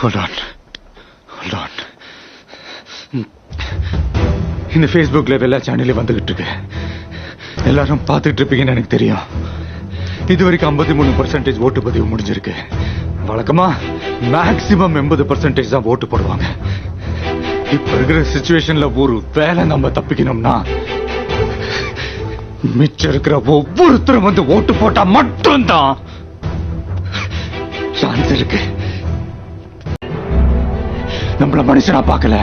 Hold on. Hold on. இந்த ஃபேஸ்புக்கில் எல்லா சேனல்லையும் வந்துகிட்டு இருக்கு. எல்லாரும் பார்த்துட்டு இருப்பீங்கன்னு எனக்கு தெரியும். இது வரைக்கும் ஐம்பத்தி மூணு பர்சன்டேஜ் ஓட்டு பதிவு முடிஞ்சிருக்கு. வழக்கமா மேக்சிமம் எண்பது பர்சன்டேஜ் தான் ஓட்டு போடுவாங்க. இப்ப இருக்கிற சுச்சுவேஷன்ல ஒரு வேலை நம்ம தப்பிக்கணும்னா மிச்சம் இருக்கிற ஒவ்வொருத்தரும் வந்து ஓட்டு போட்டா மட்டும்தான் சான்ஸ் இருக்கு. நம்மள மனுஷனா பார்க்கல.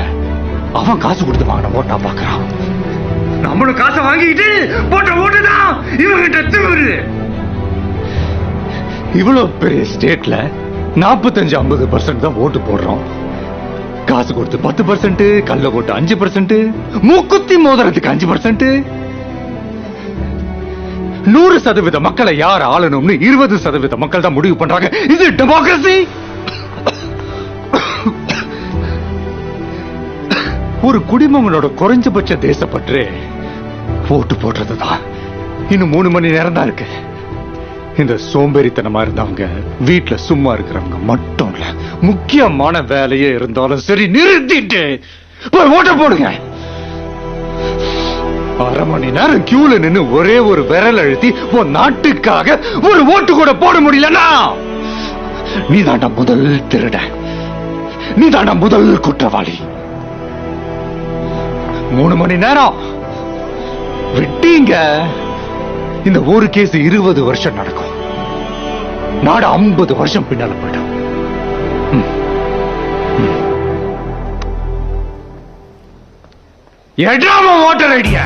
அவன் காசு கொடுத்து வாங்கின ஓட்டா பார்க்கறான். நம்மளும் காசை வாங்கிட்டு போட்ட ஓட்டுதான் இவங்கிட்ட திமிரு. இவ்வளவு பெரிய ஸ்டேட்ல நாற்பத்தஞ்சு ஐம்பது பர்சன்ட் தான் ஓட்டு போடுறோம். காசு கொடுத்து பத்து பர்சன்ட் கல்ல போட்டு அஞ்சு பர்சன்ட் மூக்குத்தி மோதிரத்துக்கு அஞ்சு பர்சன்ட் நூறு சதவீத மக்களை யார் ஆளணும்னு இருபது சதவீத மக்கள் தான் முடிவு பண்றாங்க. இது டெமோக்ரஸி ஒரு குடிமகனோட குறைஞ்சபட்ச தேசப்பற்று ஓட்டு போடுறதுதான். இன்னும் மூணு மணி நேரம் தான் இருக்கு. இந்த சோம்பேறித்தனமா இருந்தவங்க வீட்டுல சும்மா இருக்கிறவங்க மட்டும் இல்ல முக்கியமான வேலையே இருந்தாலும் சரி நிறுத்திட்டு போய் ஓட்ட போடுங்க. அரை மணி நேரம் கியூல நின்னு ஒரே ஒரு விரல் அழுத்தி உன் நாட்டுக்காக ஒரு ஓட்டு கூட போட முடியலனா நீ தாண்டா முதல் திருட நீ தாண்டா முதல் குற்றவாளி. மூணு மணி நேரம். விட்டீங்க. இந்த ஒரு கேஸ் இருபது வருஷம் நடக்கும். நாடு ஐம்பது வருஷம் பின்னால போயிடும் எட்டாம ஓட்டர் ஐடியா.